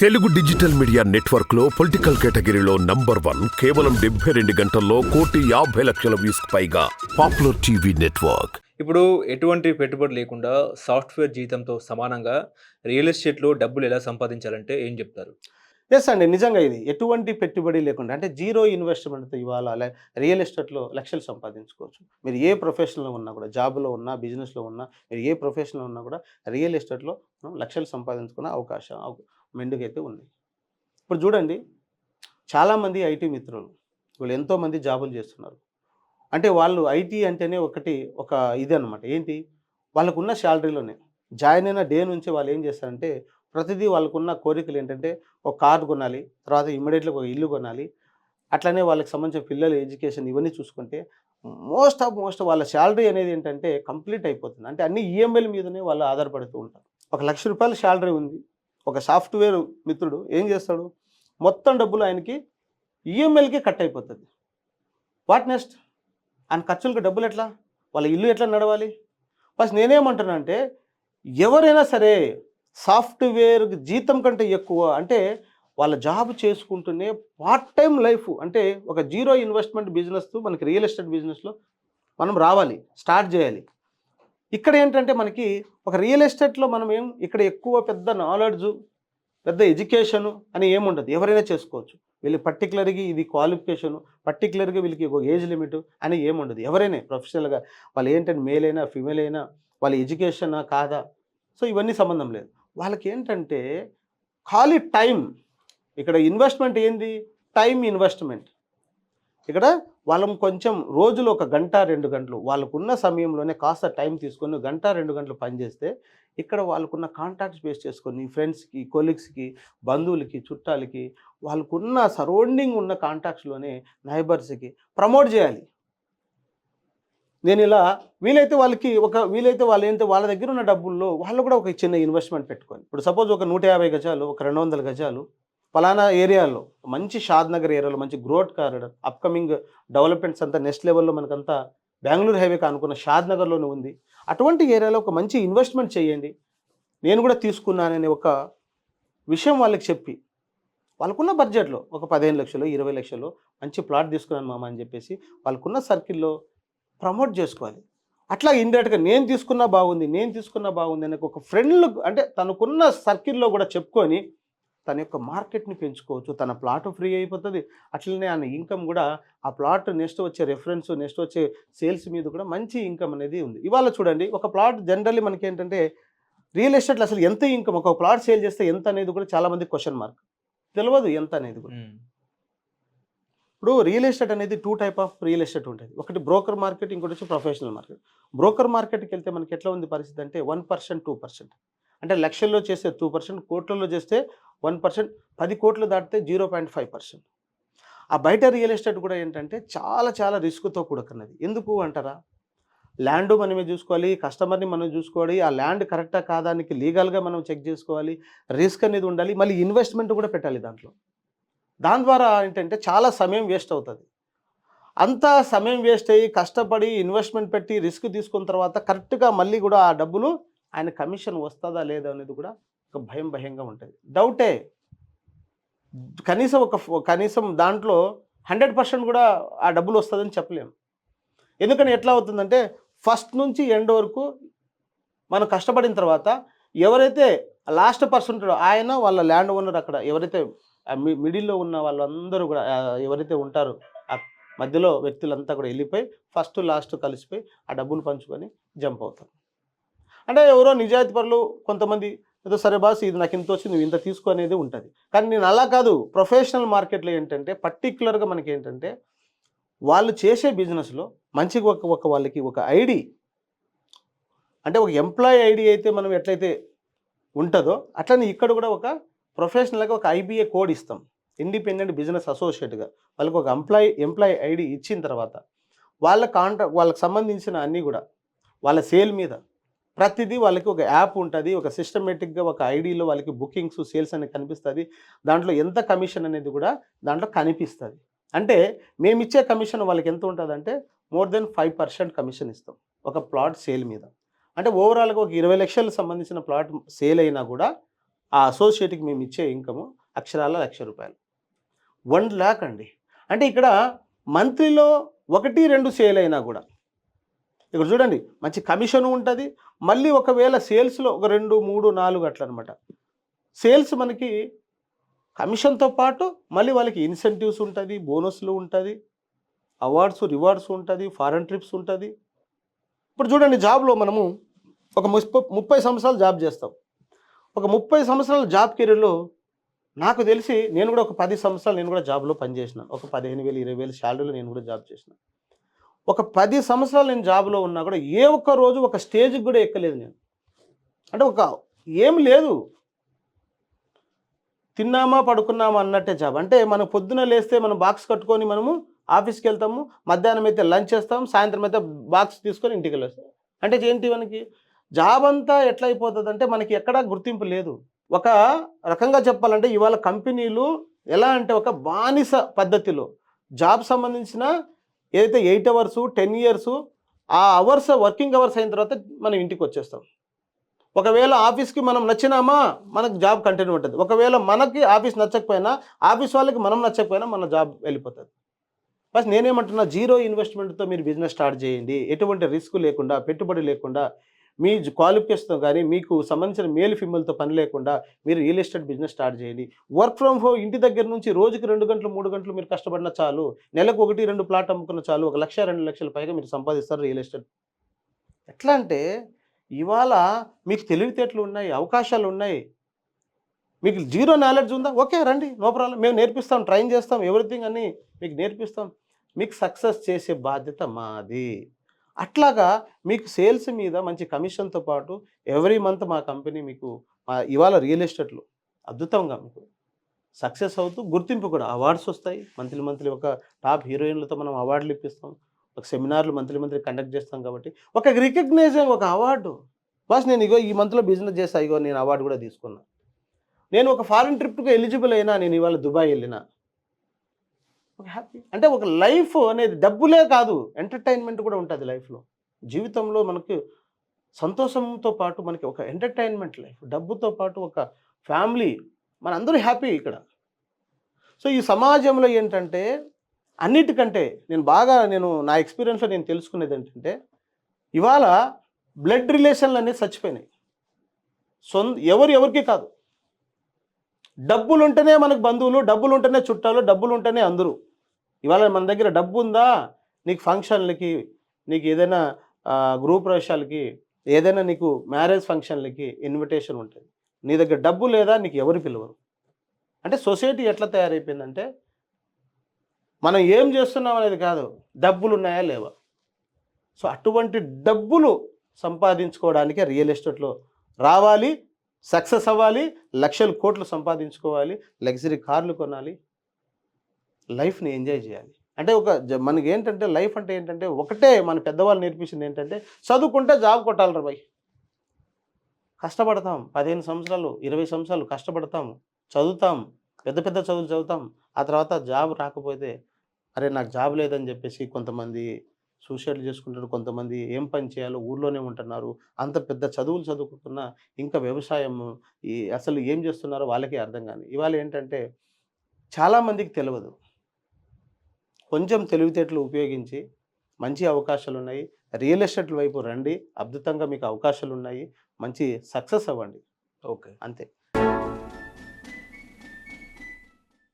Telugu digital media నెట్వర్క్లో political కేటగిరీలో number one కేవలం డెబ్బై రెండు గంటల్లో కోటి యాభై లక్షల వ్యూస్ పైగా పాపులర్ టీవీ నెట్వర్క్. ఇప్పుడు ఎటువంటి పెట్టుబడి లేకుండా సాఫ్ట్వేర్ జీతంతో సమానంగా రియల్ ఎస్టేట్లో డబ్బులు ఎలా సంపాదించాలంటే ఏం చెప్తారు? ఎస్ అండి నిజంగా ఇది. ఎటువంటి పెట్టుబడి లేకుండా అంటే జీరో ఇన్వెస్ట్మెంట్తో ఇవాళ అలా రియల్ ఎస్టేట్లో లక్షలు సంపాదించుకోవచ్చు. మీరు ఏ ప్రొఫెషన్లో ఉన్నా కూడా జాబ్లో ఉన్నా బిజినెస్లో ఉన్నా మీరు ఏ ప్రొఫెషన్లో ఉన్నా కూడా రియల్ ఎస్టేట్లో మనం లక్షలు సంపాదించుకునే అవకాశం అవ- మెండుగైతే ఉంది ఇప్పుడు చూడండి చాలామంది ఐటీ మిత్రులు వీళ్ళు ఎంతోమంది జాబులు చేస్తున్నారు. అంటే వాళ్ళు ఐటీ అంటేనే ఒకటి ఒక ఇది అనమాట ఏంటి? వాళ్ళకున్న శాలరీలోనే. జాయిన్ అయిన డే నుంచి వాళ్ళు ఏం చేస్తారంటే ప్రతిదీ వాళ్ళకున్న కోరికలు ఏంటంటే ఒక కార్ కొనాలి తర్వాత ఇమ్మీడియట్గా ఒక ఇల్లు కొనాలి. అట్లనే వాళ్ళకి సంబంధించిన పిల్లల ఎడ్యుకేషన్ ఇవన్నీ చూసుకుంటే మోస్ట్ ఆఫ్ మోస్ట్ వాళ్ళ శాలరీ అనేది ఏంటంటే కంప్లీట్ అయిపోతుంది. అంటే అన్ని ఈఎంఐల మీదనే వాళ్ళు ఆధారపడుతూ ఉంటారు. ఒక లక్ష రూపాయల శాలరీ ఉంది. ఒక సాఫ్ట్వేర్ మిత్రుడు ఏం చేస్తాడు? మొత్తం డబ్బులు ఆయనకి ఈఎంఐలకే కట్ అయిపోతుంది. What next? ఆయన ఖర్చులకు డబ్బులు ఎట్లా? వాళ్ళ ఇల్లు ఎట్లా నడవాలి? ఫస్ట్ నేనేమంటున్నా అంటే ఎవరైనా సరే సాఫ్ట్వేర్ జీతం కంటే ఎక్కువ అంటే వాళ్ళ జాబ్ చేసుకుంటూనే పార్ట్ టైం లైఫ్ అంటే ఒక జీరో ఇన్వెస్ట్మెంట్ బిజినెస్ మనకి రియల్ ఎస్టేట్ బిజినెస్లో మనం రావాలి స్టార్ట్ చేయాలి. ఇక్కడ ఏంటంటే మనకి ఒక రియల్ ఎస్టేట్లో మనం ఏం ఇక్కడ ఎక్కువ పెద్ద నాలెడ్జు పెద్ద ఎడ్యుకేషను అని ఏముండదు ఎవరైనా చేసుకోవచ్చు. వీళ్ళు పర్టికులర్గా ఇది క్వాలిఫికేషను పర్టికులర్గా వీళ్ళకి ఒక ఏజ్ లిమిట్ అని ఏముండదు ఎవరైనా ప్రొఫెషనల్గా వాళ్ళు ఏంటంటే మేల్ అయినా ఫిమేల్ అయినా వాళ్ళ ఎడ్యుకేషనా కాదా? సో ఇవన్నీ సంబంధం లేదు. వాళ్ళకి ఏంటంటే ఖాళీ టైం ఇక్కడ ఇన్వెస్ట్మెంట్ ఏంది? టైం ఇన్వెస్ట్మెంట్ ఇక్కడ వాళ్ళం కొంచెం రోజులు ఒక గంట రెండు గంటలు వాళ్ళకున్న సమయంలోనే కాస్త టైం తీసుకొని గంట రెండు గంటలు పనిచేస్తే ఇక్కడ వాళ్ళకున్న కాంటాక్ట్స్ బేస్ చేసుకొని ఫ్రెండ్స్కి కొలీగ్స్కి బంధువులకి చుట్టాలకి వాళ్ళకున్న సరౌండింగ్ ఉన్న కాంటాక్ట్స్లోనే నైబర్స్కి ప్రమోట్ చేయాలి. నేను ఇలా వీలైతే వాళ్ళకి ఒక వీలైతే వాళ్ళు ఏంటంటే వాళ్ళ దగ్గర ఉన్న డబ్బుల్లో వాళ్ళు కూడా ఒక చిన్న ఇన్వెస్ట్మెంట్ పెట్టుకొని ఇప్పుడు సపోజ్ ఒక నూట యాభై గజాలు ఒక రెండు వందల గజాలు ఫలానా ఏరియాలో మంచి షాద్ నగర్ ఏరియాలో మంచి గ్రోత్ కారిడర్ అప్కమింగ్ డెవలప్మెంట్స్ అంతా నెక్స్ట్ లెవెల్లో మనకంతా బెంగళూరు హైవే అనుకున్న షాద్ నగర్లోనే ఉంది. అటువంటి ఏరియాలో ఒక మంచి ఇన్వెస్ట్మెంట్ చేయండి. నేను కూడా తీసుకున్నాననే ఒక విషయం వాళ్ళకి చెప్పి వాళ్ళకున్న బడ్జెట్లో ఒక పదిహేను లక్షలు ఇరవై లక్షలు మంచి ప్లాట్ తీసుకున్నాను మామ అని చెప్పేసి వాళ్ళకున్న సర్కిల్లో ప్రమోట్ చేసుకోవాలి. అట్లా ఇండైరెక్ట్గా నేను తీసుకున్నా బాగుంది నేను తీసుకున్నా బాగుంది అని ఒక ఫ్రెండ్లు అంటే తనకున్న సర్కిల్లో కూడా చెప్పుకొని తన యొక్క మార్కెట్ని పెంచుకోవచ్చు. తన ప్లాట్ ఫ్రీ అయిపోతుంది. అట్లనే ఆయన ఇన్కమ్ కూడా ఆ ప్లాట్ నెక్స్ట్ వచ్చే రెఫరెన్స్ నెక్స్ట్ వచ్చే సేల్స్ మీద కూడా మంచి ఇన్కమ్ అనేది ఉంది. ఇవాళ చూడండి ఒక ప్లాట్ జనరల్లీ మనకి ఏంటంటే రియల్ ఎస్టేట్లో అసలు ఎంత ఇన్కమ్ ఒక ప్లాట్ సేల్ చేస్తే ఎంత అనేది కూడా చాలా మంది క్వశ్చన్ మార్క్. తెలియదు ఎంత అనేది కూడా. ఇప్పుడు రియల్ ఎస్టేట్ అనేది two type of real estate ఉంటుంది. ఒకటి బ్రోకర్ మార్కెట్ ఇంకోటి వచ్చి ప్రొఫెషనల్ మార్కెట్. బ్రోకర్ మార్కెట్కి వెళ్తే మనకి ఎట్లా ఉంది పరిస్థితి అంటే వన్ పర్సెంట్ టూ పర్సెంట్. అంటే లక్షల్లో చేస్తే టూ పర్సెంట్ కోట్లలో చేస్తే వన్ పర్సెంట్ పది కోట్లు దాటితే జీరో పాయింట్ ఫైవ్ పర్సెంట్. ఆ బయట రియల్ ఎస్టేట్ కూడా ఏంటంటే చాలా చాలా రిస్క్తో కూడుకున్నది. ఎందుకు అంటారా? ల్యాండ్ మనమే చూసుకోవాలి కస్టమర్ని మనం చూసుకోవాలి ఆ ల్యాండ్ కరెక్టా కాదానికి లీగల్గా మనం చెక్ చేసుకోవాలి రిస్క్ అనేది ఉండాలి మళ్ళీ ఇన్వెస్ట్మెంట్ కూడా పెట్టాలి దాంట్లో. దాని ద్వారా ఏంటంటే చాలా సమయం వేస్ట్ అవుతుంది. అంతా సమయం వేస్ట్ అయ్యి కష్టపడి ఇన్వెస్ట్మెంట్ పెట్టి రిస్క్ తీసుకున్న తర్వాత కరెక్ట్గా మళ్ళీ కూడా ఆ డబ్బులు ఆయన కమిషన్ వస్తుందా లేదా అనేది కూడా ఒక భయం భయంగా ఉంటుంది. డౌటే కనీసం ఒక కనీసం దాంట్లో హండ్రెడ్ పర్సెంట్ కూడా ఆ డబ్బులు వస్తుందని చెప్పలేము ఎందుకని ఎట్లా అవుతుందంటే ఫస్ట్ నుంచి ఎండ్ వరకు మనం కష్టపడిన తర్వాత ఎవరైతే లాస్ట్ పర్సన్ ఉంటాడో ఆయన వాళ్ళ ల్యాండ్ ఓనర్ అక్కడ ఎవరైతే మిడిల్లో ఉన్న వాళ్ళందరూ కూడా ఎవరైతే ఉంటారో ఆ మధ్యలో వ్యక్తులంతా కూడా వెళ్ళిపోయి ఫస్ట్ లాస్ట్ కలిసిపోయి ఆ డబ్బులు పంచుకొని జంప్ అవుతారు. అంటే ఎవరో నిజాయితీ పరులు కొంతమంది ఏదో సరే బాస్ ఇది నాకు ఇంత వచ్చి నువ్వు ఇంత తీసుకో అనేది ఉంటుంది. కానీ నేను అలా కాదు. ప్రొఫెషనల్ మార్కెట్లో ఏంటంటే పర్టిక్యులర్గా మనకి ఏంటంటే వాళ్ళు చేసే బిజినెస్లో మంచిగా ఒక ఒక వాళ్ళకి ఒక ఐడి అంటే ఒక ఎంప్లాయీ ఐడి అయితే మనం ఎట్లయితే ఉంటుందో అట్లనే ఇక్కడ కూడా ఒక ప్రొఫెషనల్గా ఒక ఐబీఏ కోడ్ ఇస్తాం. ఇండిపెండెంట్ బిజినెస్ అసోసియేట్గా. వాళ్ళకి ఒక ఎంప్లాయీ ఎంప్లాయీ ఐడి ఇచ్చిన తర్వాత వాళ్ళ కాంట్రాక్ట్ వాళ్ళకి సంబంధించిన అన్నీ కూడా వాళ్ళ సేల్ మీద ప్రతిదీ వాళ్ళకి ఒక యాప్ ఉంటుంది ఒక సిస్టమేటిక్గా ఒక ఐడిలో వాళ్ళకి బుకింగ్స్ సేల్స్ అనేది కనిపిస్తుంది. దాంట్లో ఎంత కమిషన్ అనేది కూడా దాంట్లో కనిపిస్తుంది. అంటే మేము ఇచ్చే కమిషన్ వాళ్ళకి ఎంత ఉంటుందంటే more than five percent commission ఇస్తాం ఒక ప్లాట్ సేల్ మీద. అంటే ఓవరాల్గా ఒక ఇరవై లక్షలకు సంబంధించిన ప్లాట్ సేల్ అయినా కూడా ఆ అసోసియేట్కి మేము ఇచ్చే ఇన్కము అక్షరాల లక్ష రూపాయలు. వన్ ల్యాక్ అండి. అంటే ఇక్కడ మంత్లీలో ఒకటి రెండు సేల్ అయినా కూడా ఇక్కడ చూడండి మంచి కమిషన్ ఉంటుంది. మళ్ళీ ఒకవేళ సేల్స్లో ఒక రెండు మూడు నాలుగు అట్లా అనమాట సేల్స్ మనకి కమిషన్తో పాటు మళ్ళీ వాళ్ళకి ఇన్సెంటివ్స్ ఉంటుంది బోనస్లు ఉంటుంది అవార్డ్స్ రివార్డ్స్ ఉంటుంది ఫారెన్ ట్రిప్స్ ఉంటుంది. ఇప్పుడు చూడండి జాబ్లో మనము ఒక ముప్పై ముప్పై సంవత్సరాలు జాబ్ చేస్తాం. ఒక ముప్పై సంవత్సరాల జాబ్ కెరీర్లో నాకు తెలిసి నేను కూడా ఒక పది సంవత్సరాలు నేను కూడా జాబ్లో పనిచేసిన. ఒక పదిహేను వేలు ఇరవై వేలు శాలరీలో నేను కూడా జాబ్ చేసిన. ఒక పది సంవత్సరాలు నేను జాబ్లో ఉన్నా కూడా ఏ ఒక్క రోజు ఒక స్టేజ్కి కూడా ఎక్కలేదు నేను. అంటే ఒక ఏం లేదు. తిన్నామా పడుకున్నామా అన్నట్టే జాబ్ అంటే మనం పొద్దున లేస్తే మనం బాక్స్ కట్టుకొని మనము ఆఫీస్కి వెళ్తాము మధ్యాహ్నం అయితే లంచ్ చేస్తాం సాయంత్రం అయితే బాక్స్ తీసుకొని ఇంటికి వెళ్ళేస్తాం. అంటే ఏంటి మనకి? జాబ్ అంతా ఎట్లా అయిపోతుంది అంటే మనకి ఎక్కడా గుర్తింపు లేదు. ఒక రకంగా చెప్పాలంటే ఇవాళ కంపెనీలు ఎలా అంటే ఒక బానిస పద్ధతిలో జాబ్ సంబంధించిన ఏదైతే ఎయిట్ అవర్సు టెన్ ఇయర్స్ ఆ అవర్స్ వర్కింగ్ అవర్స్ అయిన తర్వాత మనం ఇంటికి వచ్చేస్తాం. ఒకవేళ ఆఫీస్కి మనం నచ్చినామా మనకు జాబ్ కంటిన్యూ ఉంటుంది. ఒకవేళ మనకి ఆఫీస్ నచ్చకపోయినా ఆఫీస్ వాళ్ళకి మనం నచ్చకపోయినా మన జాబ్ వెళ్ళిపోతుంది. బస్ నేనేమంటున్నా జీరో ఇన్వెస్ట్మెంట్తో మీరు బిజినెస్ స్టార్ట్ చేయండి. ఎటువంటి రిస్క్ లేకుండా పెట్టుబడి లేకుండా మీ క్వాలిఫికేషన్తో కానీ మీకు సంబంధించిన మేల్ ఫిమేల్తో పని లేకుండా మీరు రియల్ ఎస్టేట్ బిజినెస్ స్టార్ట్ చేయండి. వర్క్ ఫ్రమ్ హోమ్ ఇంటి దగ్గర నుంచి రోజుకి రెండు గంటలు మూడు గంటలు మీరు కష్టపడినా చాలు నెలకు ఒకటి రెండు ప్లాట్ అమ్ముకున్న చాలు ఒక లక్ష రెండు లక్షల పైగా మీరు సంపాదిస్తారు రియల్ ఎస్టేట్. ఎట్లా అంటే ఇవాళ మీకు తెలివితేటలు ఉన్నాయి అవకాశాలు ఉన్నాయి. మీకు జీరో నాలెడ్జ్ ఉందా? ఓకే రండి నో ప్రాబ్లం. మేము నేర్పిస్తాం ట్రైన్ చేస్తాం ఎవ్రీథింగ్ అని మీకు నేర్పిస్తాం. మీకు సక్సెస్ చేసే బాధ్యత మాది. అట్లాగా మీకు సేల్స్ మీద మంచి కమిషన్తో పాటు ఎవ్రీ మంత్ మా కంపెనీ మీకు మా ఇవాళ రియల్ ఎస్టేట్లో అద్భుతంగా మీకు సక్సెస్ అవుతూ గుర్తింపు కూడా అవార్డ్స్ వస్తాయి. మంత్లీ మంత్లీ ఒక టాప్ హీరోయిన్లతో మనం అవార్డులు ఇప్పిస్తాం. ఒక సెమినార్లు మంత్లీ మంత్లీ కండక్ట్ చేస్తాం కాబట్టి ఒక రికగ్నైజింగ్ ఒక అవార్డు. బాస్ నేను ఇగో ఈ మంత్లో బిజినెస్ చేస్తా ఇగో నేను అవార్డు కూడా తీసుకున్నా. నేను ఒక ఫారిన్ ట్రిప్కి ఎలిజిబుల్ అయినా నేను ఇవాళ దుబాయ్ వెళ్ళినా అంటే ఒక లైఫ్ అనేది డబ్బులే కాదు ఎంటర్టైన్మెంట్ కూడా ఉంటుంది లైఫ్లో. జీవితంలో మనకు సంతోషంతో పాటు మనకి ఒక ఎంటర్టైన్మెంట్ లైఫ్ డబ్బుతో పాటు ఒక ఫ్యామిలీ మనందరూ హ్యాపీ ఇక్కడ. సో ఈ సమాజంలో ఏంటంటే అన్నిటికంటే నేను బాగా నేను నా ఎక్స్పీరియన్స్లో నేను తెలుసుకునేది ఏంటంటే ఇవాళ బ్లడ్ రిలేషన్లు అనేవి చచ్చిపోయినాయి. సొంత ఎవరు ఎవరికి కాదు. డబ్బులు ఉంటేనే మనకు బంధువులు డబ్బులు ఉంటేనే చుట్టాలు డబ్బులు ఉంటేనే అందరూ. ఇవాళ మన దగ్గర డబ్బు ఉందా నీకు ఫంక్షన్లకి నీకు ఏదైనా గ్రూప్ ప్రవేశాలకి ఏదైనా నీకు మ్యారేజ్ ఫంక్షన్లకి ఇన్విటేషన్ ఉంటుంది. నీ దగ్గర డబ్బు లేదా? నీకు ఎవరు పిలవరు. అంటే సొసైటీ ఎట్లా తయారైపోయిందంటే మనం ఏం చేస్తున్నాం అనేది కాదు డబ్బులు ఉన్నాయా లేవా? సో అటువంటి డబ్బులు సంపాదించుకోవడానికే రియల్ ఎస్టేట్లో రావాలి సక్సెస్ అవ్వాలి లక్షల కోట్లు సంపాదించుకోవాలి లగ్జరీ కార్లు కొనాలి లైఫ్ని ఎంజాయ్ చేయాలి. అంటే ఒక జ- మనకి ఏంటంటే లైఫ్ అంటే ఏంటంటే ఒకటే మన పెద్దవాళ్ళు నేర్పించింది ఏంటంటే చదువుకుంటే జాబ్ కొట్టాలి బాయ్ కష్టపడతాం. పదిహేను సంవత్సరాలు ఇరవై సంవత్సరాలు కష్టపడతాం. చదువుతాం. పెద్ద పెద్ద చదువులు చదువుతాం. ఆ తర్వాత జాబ్ రాకపోతే అరే నాకు జాబ్ లేదని చెప్పేసి కొంతమంది సూసైడ్ చేసుకుంటారు. కొంతమంది ఏం పని చేయాలో ఊర్లోనే ఉంటున్నారు. అంత పెద్ద చదువులు చదువుకుంటున్నా ఇంకా వ్యవసాయం ఈ అసలు ఏం చేస్తున్నారో వాళ్ళకే అర్థం కానీ. ఇవాళ ఏంటంటే చాలామందికి తెలియదు కొంచెం తెలివితేటలు ఉపయోగించి మంచి అవకాశాలు ఉన్నాయి రియల్ ఎస్టేట్ వైపు రండి. అద్భుతంగా మీకు అవకాశాలు ఉన్నాయి మంచి సక్సెస్ అవ్వండి. ఓకే. అంతే.